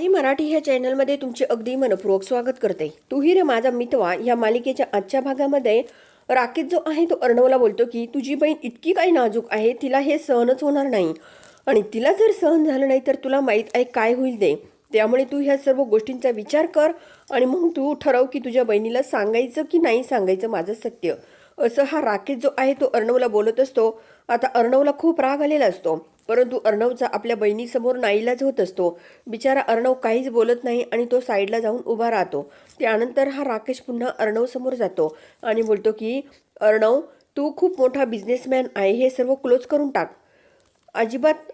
आई मराठी ह्या चॅनलमध्ये तुमचे अगदी मनपूर्वक स्वागत करते. तूही रे माझा मितवा या मालिकेच्या आजच्या भागामध्ये राकेश जो आहे तो अर्णवला बोलतो की तुझी बहीण इतकी काही नाजूक आहे तिला हे सहनच होणार नाही. आणि तिला जर सहन झालं नाही तर तुला माहीत आहे काय होईल ते. त्यामुळे तू ह्या सर्व गोष्टींचा विचार कर आणि मग तू ठरव की तुझ्या बहिणीला सांगायचं की नाही सांगायचं माझं सत्य. असं हा राकेश जो आहे तो अर्णवला बोलत असतो. आता अर्णवला खूप राग आलेला असतो. परंतु अर्णवचा आपल्या बहिणीसमोर नाईलाज होत असतो. बिचारा अर्णव काहीच बोलत नाही आणि तो साईडला जाऊन उभा राहतो. त्यानंतर हा राकेश पुन्हा अर्णवसमोर जातो आणि बोलतो की अर्णव तू खूप मोठा बिझनेसमॅन आहे हे सर्व क्लोज करून टाक. अजिबात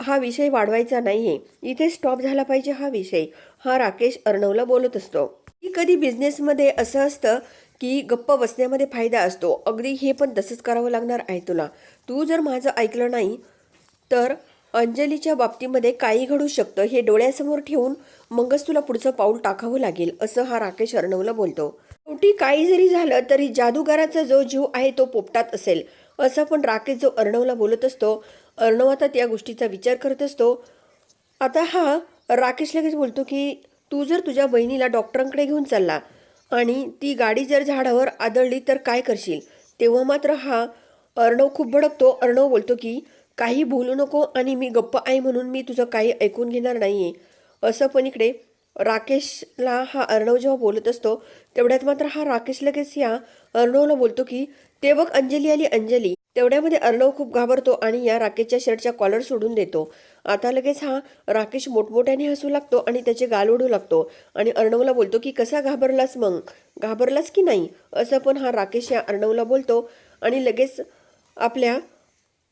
हा विषय वाढवायचा नाही आहे इथे स्टॉप झाला पाहिजे हा विषय. हा राकेश अर्णवला बोलत असतो. की कधी बिझनेसमध्ये असं असतं की गप्प बसण्यामध्ये फायदा असतो. अगदी हे पण तसंच करावं लागणार आहे तुला. तू जर माझं ऐकलं नाही तर अंजलीच्या बाबतीमध्ये काही घडू शकतं. हे डोळ्यासमोर ठेवून मगच तुला पुढचं पाऊल टाकावं लागेल असं हा राकेश अर्णवला बोलतो. शेवटी काही जरी झालं तरी जादूगाराचा जो जीव आहे तो पोपटात असेल असं पण राकेश जो अर्णवला बोलत असतो अर्णव आता त्या गोष्टीचा विचार करत असतो. आता हा राकेश लगेच बोलतो की तू जर तुझ्या बहिणीला डॉक्टरांकडे घेऊन चालला आणि ती गाडी जर झाडावर आदळली तर काय करशील? तेव्हा मात्र हा अर्णव खूप भडकतो. अर्णव बोलतो की काही बोलू नको आणि मी गप्प आहे म्हणून मी तुझं काही ऐकून घेणार नाही आहे असं पण इकडे राकेशला हा अर्णव जेव्हा बोलत असतो तेवढ्यात मात्र हा राकेश लगेच या अर्णवला बोलतो की ते बघ अंजली आली अंजली. तेवढ्यामध्ये अर्णव खूप घाबरतो आणि या राकेशच्या शर्टच्या कॉलर सोडून देतो. आता लगेच हा राकेश मोठमोठ्याने हसू लागतो आणि त्याचे गाल ओढू लागतो आणि अर्णवला बोलतो की कसा घाबरलास मग? घाबरलास की नाही? असं पण हा राकेश या अर्णवला बोलतो आणि लगेच आपल्या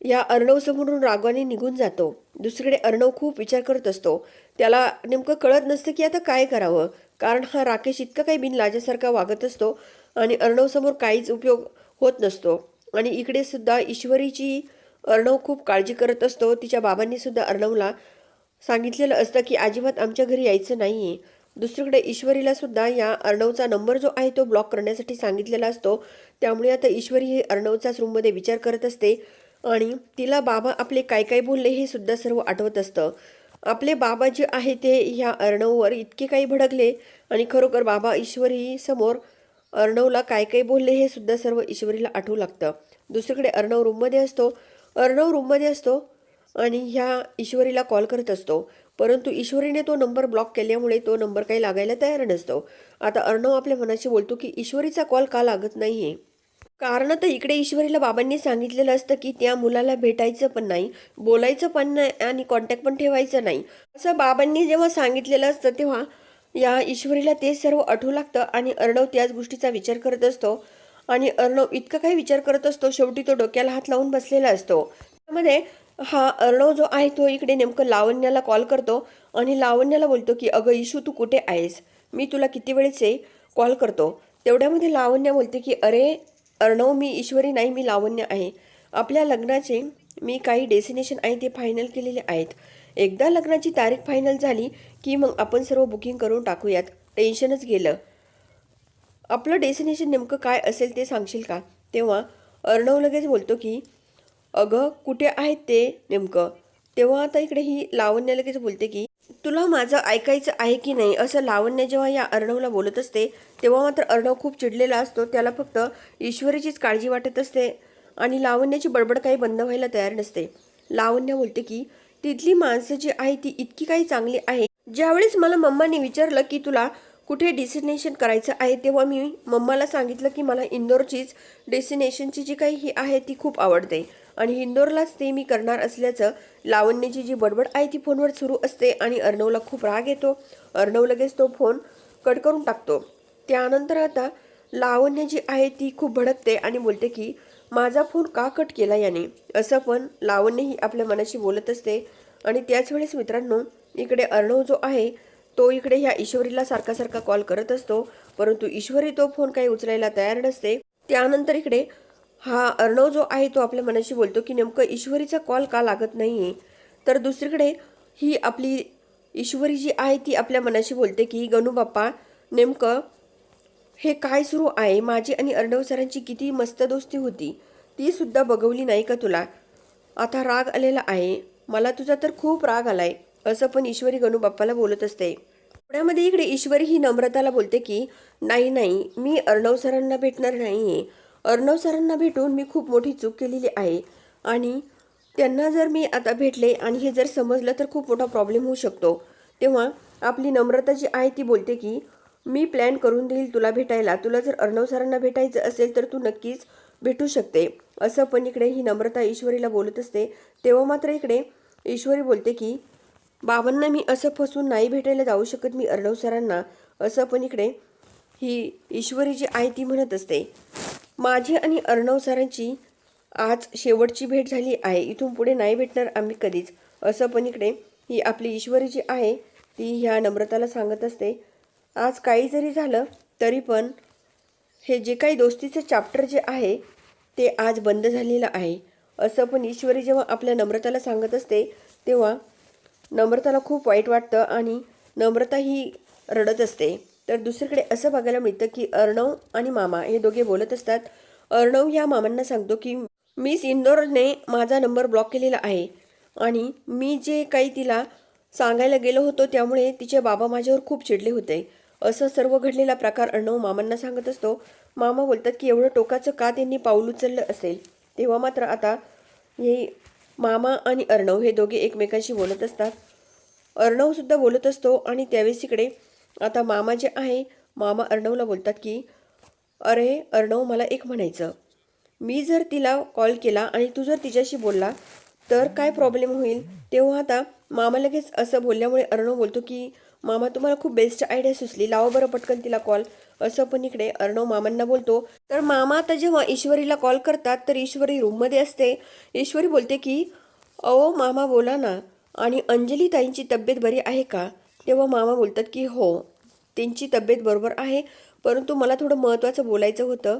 या अर्णव समोरून निघून जातो. दुसरीकडे अर्णव खूप विचार करत असतो. त्याला नेमकं कळत नसतं की आता काय करावं. कारण हा राकेश इतका काही बिनलाजासारखा वागत असतो आणि अर्णव समोर काहीच उपयोग होत नसतो. आणि इकडे सुद्धा ईश्वरीची अर्णव खूप काळजी करत असतो. तिच्या बाबांनी सुद्धा अर्णवला सांगितलेलं असतं की अजिबात आमच्या घरी यायचं नाही आहे दुसरीकडे ईश्वरीला सुद्धा या अर्णवचा नंबर जो आहे तो ब्लॉक करण्यासाठी सांगितलेला असतो. त्यामुळे आता ईश्वरी हे अर्णवचाच रूममध्ये विचार करत असते. आणि तिला बाबा आपले काय काय बोलले हे सुद्धा सर्व आठवत असतं. आपले बाबा जे आहे ते ह्या अर्णववर इतके काही भडकले आणि खरोखर बाबा ईश्वरी समोर अर्णवला काय काय बोलले हे सुद्धा सर्व ईश्वरीला आठवू लागतं. दुसरीकडे अर्णव रूममध्ये असतो. अर्णव रूममध्ये असतो आणि ह्या ईश्वरीला कॉल करत असतो. परंतु ईश्वरीने तो नंबर ब्लॉक केल्यामुळे तो नंबर काही लागायला तयार नसतो. आता अर्णव आपल्या मनाशी बोलतो की ईश्वरीचा कॉल का लागत नाही आहे कारण तर इकडे ईश्वरीला बाबांनी सांगितलेलं असतं की त्या मुलाला भेटायचं पण नाही बोलायचं पण नाही आणि कॉन्टॅक्ट पण ठेवायचं नाही. असं बाबांनी जेव्हा सांगितलेलं असतं तेव्हा या ईश्वरीला ते सर्व आठवू लागतं आणि अर्णव त्याच गोष्टीचा विचार करत असतो. आणि अर्णव इतका काही विचार करत असतो शेवटी तो डोक्याला हात लावून बसलेला असतो. त्यामध्ये हा अर्णव जो आहे तो इकडे नेमकं लावण्याला कॉल करतो आणि लावण्याला बोलतो की अगं इशू तू कुठे आहेस? मी तुला किती वेळेचे कॉल करतो. तेवढ्यामध्ये लावण्या बोलते की अरे अर्णव मी ईश्वरी नाही मी लावण्य आहे. आपल्या लग्नाचे मी काही डेस्टिनेशन आहे ते फायनल केलेले आहेत. एकदा लग्नाची तारीख फायनल झाली की मग आपण सर्व बुकिंग करून टाकूयात. टेन्शनच गेलं. आपलं डेस्टिनेशन नेमकं काय असेल ते सांगशील का? तेव्हा अर्णव लगेच बोलतो की अगं कुठे आहेत ते नेमकं? तेव्हा आता इकडे ही लावण्य लगेच बोलते की तुला माझं ऐकायचं आहे की नाही असं लावण्य जेव्हा या अर्णवला बोलत असते तेव्हा मात्र अर्णव खूप चिडलेला असतो. त्याला फक्त ईश्वरीचीच काळजी वाटत असते आणि लावण्याची बडबड काही बंद व्हायला तयार नसते. लावण्य बोलते की तिथली माणसं जी आहे ती इतकी काही चांगली आहे. ज्यावेळेस मला मम्माने विचारलं की तुला कुठे डेस्टिनेशन करायचं आहे तेव्हा मी मम्माला सांगितलं की मला इंदोरचीच डेस्टिनेशनची जी काही ही आहे ती खूप आवडते. आणि इंदोरलाच ते मी करणार असल्याचं लावण्याची जी बडबड आहे ती फोनवर सुरू असते आणि अर्णवला खूप राग येतो. अर्णव लगेच तो फोन कट करून टाकतो. त्यानंतर आता लावण्य जी आहे ती खूप भडकते आणि बोलते की माझा फोन का कट केला याने? असं पण लावण्यही आपल्या मनाशी बोलत असते. आणि त्याच वेळेस मित्रांनो इकडे अर्णव जो आहे तो इकडे ह्या ईश्वरीला सारखा सारखा कॉल करत असतो. परंतु ईश्वरी तो फोन काही उचलायला तयार नसते. त्यानंतर इकडे हा अर्णव जो आहे तो आपल्या मनाशी बोलतो की नेमकं ईश्वरीचा कॉल का लागत नाही आहे तर दुसरीकडे ही आपली ईश्वरी जी आहे ती आपल्या मनाशी बोलते की गणू बाप्पा नेमकं हे काय सुरू आहे? माझी आणि अर्णव सरांची किती मस्त दोस्ती होती. ती सुद्धा बघवली नाही का तुला? आता राग आलेला आहे. मला तुझा तर खूप राग आलाय. असं पण ईश्वरी गणू बाप्पाला बोलत असते. पुण्यामध्ये इकडे ईश्वरी ही नम्रताला बोलते की नाही नाही मी अर्णव सरांना भेटणार नाही आहे अर्णव सरांना भेटून मी खूप मोठी चूक केलेली आहे. आणि त्यांना जर मी आता भेटले आणि हे जर समजलं तर खूप मोठा प्रॉब्लेम होऊ शकतो. तेव्हा आपली नम्रता जी आहे ती बोलते की मी प्लॅन करून देईल तुला भेटायला. तुला जर अर्णव सरांना भेटायचं असेल तर तू नक्कीच भेटू शकते. असं पण इकडे ही नम्रता ईश्वरीला बोलत असते. तेव्हा मात्र इकडे ईश्वरी बोलते की बाबांना मी असं फसून नाही भेटायला जाऊ शकत मी अर्णव सरांना. असं पण इकडे ही ईश्वरी जी आहे ती म्हणत असते. माझी आणि अर्णव सरांची आज शेवटची भेट झाली आहे. इथून पुढे नाही भेटणार आम्ही कधीच. असं पण इकडे ही आपली ईश्वरी जी आहे ती ह्या नम्रताला सांगत असते. आज काही जरी झालं तरी पण हे जे काही दोस्तीचं चॅप्टर जे आहे ते आज बंद झालेलं आहे. असं पण ईश्वरी जेव्हा आपल्या नम्रताला सांगत असते तेव्हा नम्रताला खूप वाईट वाटतं आणि नम्रता ही रडत असते. तर दुसरीकडे असं बघायला मिळतं की अर्णव आणि मामा हे दोघे बोलत असतात. अर्णव या मामांना सांगतो की मिस इंदोरने माझा नंबर ब्लॉक केलेला आहे आणि मी जे काही तिला सांगायला गेलो होतो त्यामुळे तिचे बाबा माझ्यावर खूप चिडले होते. असं सर्व घडलेला प्रकार अर्णव मामांना सांगत असतो. मामा बोलतात की एवढं टोकाचं का त्यांनी पाऊल उचललं असेल? तेव्हा मात्र आता हे मामा आणि अर्णव हे दोघे एकमेकांशी बोलत असतात. अर्णवसुद्धा बोलत असतो आणि त्यावेळेस इकडे आता मामा जे आहे मामा अर्णवला बोलतात की अरे अर्णव मला एक म्हणायचं. मी जर तिला कॉल केला आणि तू जर तिच्याशी बोलला तर काय प्रॉब्लेम होईल? तेव्हा आता मामा लगेच असं बोलल्यामुळे अर्णव बोलतो की मामा तुम्हाला खूप बेस्ट आयडिया सुचली. लावा बरं पटकन तिला कॉल असं पण इकडे अर्णव मामांना बोलतो. तर मामा आता जेव्हा ईश्वरीला कॉल करतात तर ईश्वरी रूममध्ये असते. ईश्वरी बोलते की अहो मामा बोला ना. आणि अंजली ताईंची तब्येत बरी आहे का? तेव्हा मामा बोलतात की हो त्यांची तब्येत बरोबर आहे परंतु मला थोडं महत्त्वाचं बोलायचं होतं.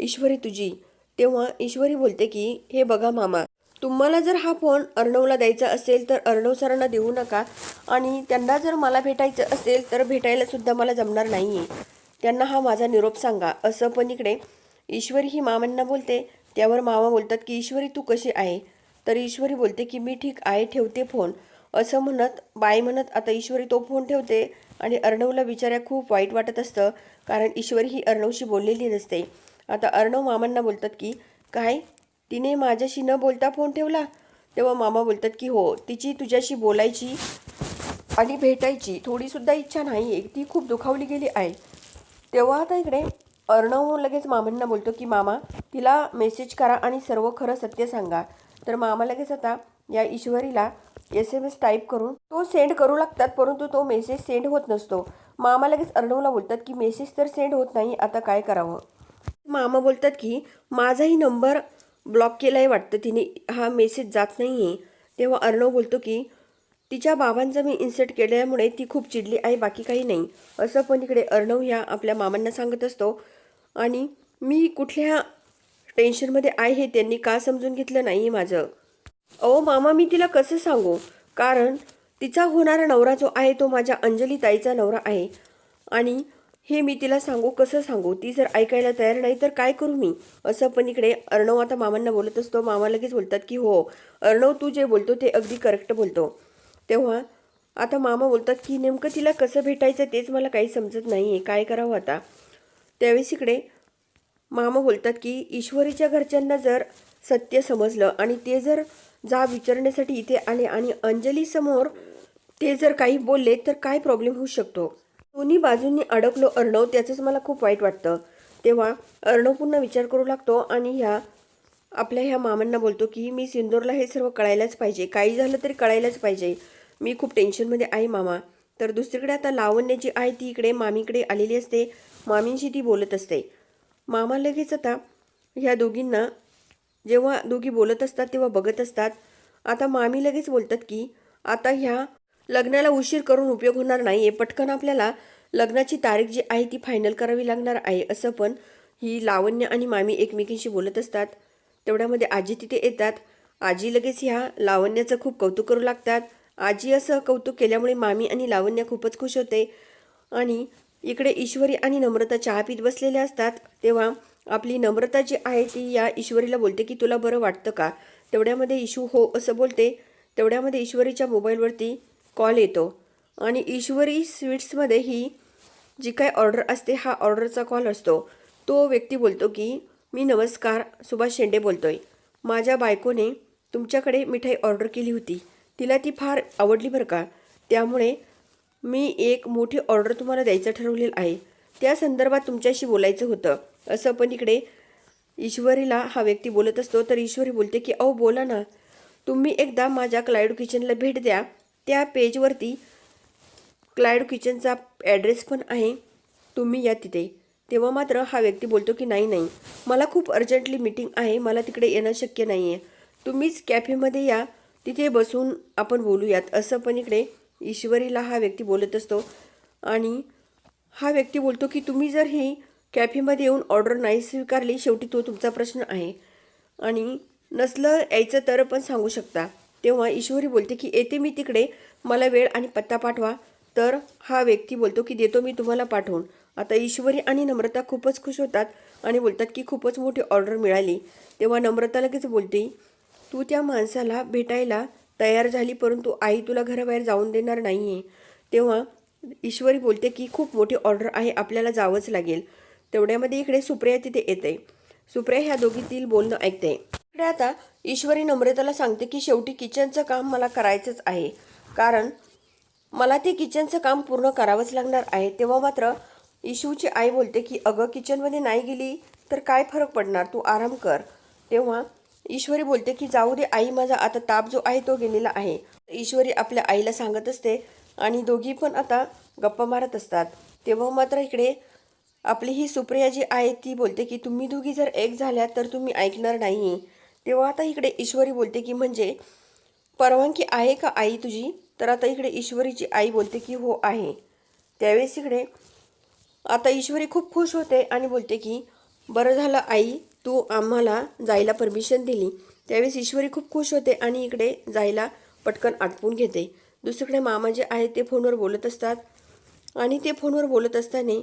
ईश्वरी तुझी. तेव्हा ईश्वरी बोलते की हे बघा मामा तुम्हाला जर हा फोन अर्णवला द्यायचा असेल तर अर्णव सरांना देऊ नका आणि त्यांना जर मला भेटायचं असेल तर भेटायलासुद्धा मला जमणार नाही आहे त्यांना हा माझा निरोप सांगा. असं पण इकडे ईश्वरी ही मामांना बोलते. त्यावर मामा बोलतात की ईश्वरी तू कशी आहे? तर ईश्वरी बोलते की मी ठीक आहे ठेवते फोन. असं म्हणत बाय म्हणत आता ईश्वरी तो फोन ठेवते. आणि अर्णवला विचाऱ्या खूप वाईट वाटत असतं कारण ईश्वरी ही अर्णवशी बोललेली नसते. आता अर्णव मामांना बोलतात की काय? तिने माझ्याशी न बोलता फोन ठेवला? तेव्हा मामा बोलतात की हो तिची तुझ्याशी बोलायची आणि भेटायची थोडीसुद्धा इच्छा नाही आहे ती खूप दुखावली गेली आहे. तेव्हा आता इकडे अर्णव लगेच मामांना बोलतो की मामा तिला मेसेज करा आणि सर्व खरं सत्य सांगा. तर मामा लगेच आता या ईश्वरीला एस एम एस टाईप करून तो सेंड करू लागतात परंतु तो मेसेज सेंड होत नसतो. मामा लगेच अर्णवला बोलतात की मेसेज तर सेंड होत नाही आता काय करावं? मामा बोलतात की माझाही नंबर ब्लॉक केला आहे वाटतं तिने हा मेसेज जात नाही आहे तेव्हा अर्णव बोलतो की तिच्या बाबांचा मी इन्सर्ट केल्यामुळे ती खूप चिडली आहे बाकी काही नाही. असं पण इकडे अर्णव ह्या आपल्या मामांना सांगत असतो. आणि मी कुठल्या टेन्शनमध्ये आहे हे त्यांनी का समजून घेतलं नाही आहे माझं? अहो मामा मी तिला कसं सांगू? कारण तिचा होणारा नवरा जो आहे तो माझ्या अंजली ताईचा नवरा आहे. आणि हे मी तिला सांगू कसं सांगू? ती जर ऐकायला तयार नाही तर काय करू मी? असं पण इकडे अर्णव आता मामांना बोलत असतो. मामा लगेच बोलतात की हो अर्णव तू जे बोलतो ते अगदी करेक्ट बोलतो. तेव्हा आता मामा बोलतात की नेमकं तिला कसं भेटायचं तेच मला काही समजत नाही आहे काय करावं आता? त्यावेळेस इकडे मामा बोलतात की ईश्वरीच्या घरच्यांना जर सत्य समजलं आणि ते जर जा विचारण्यासाठी इथे आले आणि अंजलीसमोर ते जर काही बोलले तर काय प्रॉब्लेम होऊ शकतो? दोन्ही बाजूंनी अडकलो अर्णव त्याचंच मला खूप वाईट वाटतं. तेव्हा अर्णव पुन्हा विचार करू लागतो आणि ह्या आपल्या ह्या मामांना बोलतो की मी सिंदूरला हे सर्व कळायलाच पाहिजे. काही झालं तरी कळायलाच पाहिजे. मी खूप टेन्शनमध्ये आहे मामा. तर दुसरीकडे आता लावण्य जी आहे ती इकडे मामीकडे आलेली असते. मामींशी ती बोलत असते. मामा लगेच आता ह्या दोघींना जेव्हा दोघी बोलत असतात तेव्हा बघत असतात. आता मामी लगेच बोलतात की आता ह्या लग्नाला उशीर करून उपयोग होणार नाही आहे पटकन आपल्याला लग्नाची तारीख जी आहे ती फायनल करावी लागणार आहे. असं पण ही लावण्य आणि मामी एकमेकींशी बोलत असतात. तेवढ्यामध्ये आजी तिथे येतात. आजी लगेच ह्या लावण्याचं खूप कौतुक करू लागतात. आजी असं कौतुक केल्यामुळे मामी आणि लावण्य खूपच खुश होते. आणि इकडे ईश्वरी आणि नम्रता चहा पीत बसलेल्या असतात. तेव्हा आपली नम्रता जी आहे ती या ईश्वरीला बोलते की तुला बरं वाटतं का? तेवढ्यामध्ये इशू हो असं बोलते. तेवढ्यामध्ये ईश्वरीच्या मोबाईलवरती कॉल येतो. आणि ईश्वरी स्वीट्समध्ये ही जी काय ऑर्डर असते हा ऑर्डरचा कॉल असतो. तो व्यक्ती बोलतो की मी नमस्कार सुभाष शेंडे बोलतो आहे माझ्या बायकोने तुमच्याकडे मिठाई ऑर्डर केली होती. तिला ती फार आवडली बरं का? त्यामुळे मी एक मोठी ऑर्डर तुम्हाला द्यायचं ठरवलेलं आहे. त्या संदर्भात तुमच्याशी बोलायचं होतं. असं पण इकडे ईश्वरीला हा व्यक्ती बोलत असतो. तर ईश्वरी बोलते की अहो बोला ना. तुम्ही एकदा माझ्या क्लायडो किचनला भेट द्या. त्या पेजवरती क्लायडू किचनचा ॲड्रेस पण आहे. तुम्ही या तिथे. तेव्हा मात्र हा व्यक्ती बोलतो की नाही नाही. मला खूप अर्जंटली मीटिंग आहे. मला तिकडे येणं शक्य नाही आहे तुम्हीच कॅफेमध्ये या. तिथे बसून आपण बोलूयात. असं पण इकडे ईश्वरीला हा व्यक्ती बोलत असतो. आणि हा व्यक्ती बोलतो की तुम्ही जर ही कॅफेमध्ये येऊन ऑर्डर नाही स्वीकारली शेवटी तो तुमचा प्रश्न आहे. आणि नसलं यायचं तर पण सांगू शकता. तेव्हा ईश्वरी बोलते की येते मी तिकडे मला वेळ आणि पत्ता पाठवा. तर हा व्यक्ती बोलतो की देतो मी तुम्हाला पाठवून. आता ईश्वरी आणि नम्रता खूपच खुश होतात आणि बोलतात की खूपच मोठी ऑर्डर मिळाली. तेव्हा नम्रता लगेच बोलते तू त्या माणसाला भेटायला तयार झाली परंतु आई तुला घराबाहेर जाऊन देणार नाही आहे तेव्हा ईश्वरी बोलते की खूप मोठी ऑर्डर आहे आपल्याला जावंच लागेल. तेवढ्यामध्ये इकडे सुप्रिया तिथे येते. सुप्रिया ह्या दोघीतील बोलणं ऐकते. इकडे आता ईश्वरी नम्रताला सांगते की शेवटी किचनचं काम मला करायचंच आहे. कारण मला ते किचनचं काम पूर्ण करावंच लागणार आहे. तेव्हा मात्र इशूची आई बोलते की अगं किचनमध्ये नाही गेली तर काय फरक पडणार? तू आराम कर. तेव्हा ईश्वरी बोलते की जाऊ दे आई माझा आता ताप जो आहे तो गेलेला आहे. ईश्वरी आपल्या आईला सांगत असते आणि दोघी पण आता गप्पा मारत असतात. तेव्हा मात्र इकडे आपली ही सुप्रिया जी आहे ती बोलते की तुम्ही दोघी जर एक झाल्या तर तुम्ही ऐकणार नाही. तेव्हा आता इकडे ईश्वरी बोलते की म्हणजे परवानगी आहे का आई तुझी? तर आता इकडे ईश्वरीची आई बोलते की हो आहे. त्यावेळेस इकडे आता ईश्वरी खूप खुश होते आणि बोलते की बरं झालं आई तू आम्हाला जायला परमिशन दिली. त्यावेळेस ईश्वरी खूप खुश होते आणि इकडे जायला पटकन आटपून घेते. दुसरीकडे मामा जे आहेत ते फोनवर बोलत असतात. आणि ते फोनवर बोलत असताना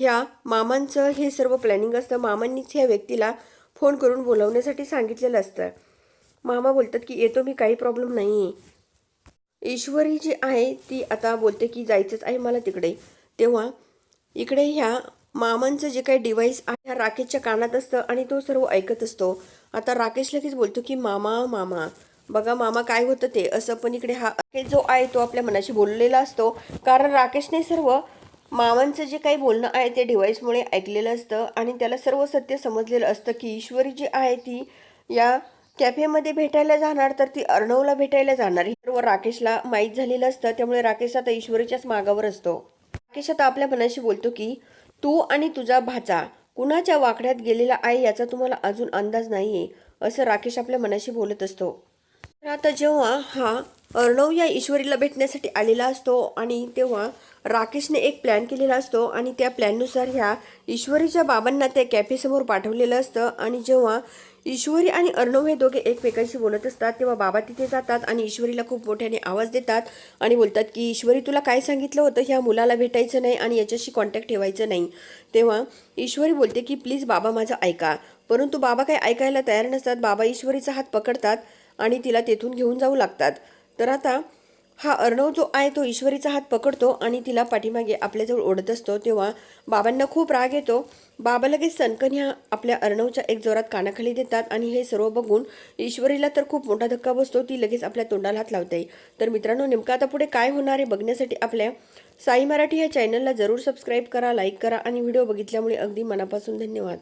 ह्या मामांचं हे सर्व प्लॅनिंग असतं. मामांनीच ह्या व्यक्तीला फोन करून बोलवण्यासाठी सांगितलेलं असतं. मामा बोलतात की येतो मी काही प्रॉब्लेम नाही आहे ईश्वरी जी आहे ती आता बोलते की जायचंच आहे मला तिकडे. तेव्हा इकडे ह्या मामांचं जे काही डिव्हाइस आहे ह्या राकेशच्या कानात असतं आणि तो सर्व ऐकत असतो. आता राकेश लगेच बोलतो की मामा मामा बघा मामा काय होतं ते. असं पण इकडे हा जो आहे तो आपल्या मनाशी बोललेला असतो. कारण राकेशने सर्व मामांचं जे काही बोलणं आहे ते डिव्हाइसमुळे ऐकलेलं असतं आणि त्याला सर्व सत्य समजलेलं असतं की ईश्वरी जी आहे ती या कॅफेमध्ये भेटायला जाणार तर ती अर्णवला भेटायला जाणार. हे सर्व राकेशला माहीत झालेलं असतं त्यामुळे राकेश आता ईश्वरीच्याच मागावर असतो. राकेश आता आपल्या मनाशी बोलतो की तू आणि तुझा भाचा कुणाच्या वाकड्यात गेलेला आहे याचा तुम्हाला अजून अंदाज नाही आहे असं राकेश आपल्या मनाशी बोलत असतो. तर आता जेव्हा हा अर्णव या ईश्वरीला भेटण्यासाठी आलेला असतो आणि तेव्हा राकेशने एक प्लॅन केलेला असतो आणि त्या प्लॅननुसार ह्या ईश्वरीच्या बाबांना त्या कॅफेसमोर पाठवलेलं असतं. आणि जेव्हा ईश्वरी आणि अर्णव हे दोघे एकमेकांशी बोलत असतात तेव्हा बाबा तिथे जातात आणि ईश्वरीला खूप मोठ्याने आवाज देतात आणि बोलतात की ईश्वरी तुला काय सांगितलं होतं? ह्या मुलाला भेटायचं नाही आणि याच्याशी कॉन्टॅक्ट ठेवायचं नाही. तेव्हा ईश्वरी बोलते की प्लीज बाबा माझं ऐका. परंतु बाबा काही ऐकायला तयार नसतात. बाबा ईश्वरीचा हात पकडतात आणि तिला तेथून घेऊन जाऊ लागतात. तर आता हा अर्णव जो आहे तो ईश्वरीचा हात पकडतो आणि तिला पाठीमागे आपल्याजवळ ओढत असतो. तेव्हा बाबांना खूप राग येतो. बाबा लगेच सनकन ह्या आपल्या अर्णवच्या एक जोरात कानाखाली देतात आणि हे सर्व बघून ईश्वरीला तर खूप मोठा धक्का बसतो. ती लगेच आपल्या तोंडाला हात लावते. तर मित्रांनो नेमकं आता पुढे काय होणार आहे बघण्यासाठी आपल्या साई मराठी ह्या चॅनलला जरूर सबस्क्राईब करा लाईक करा आणि व्हिडिओ बघितल्यामुळे अगदी मनापासून धन्यवाद.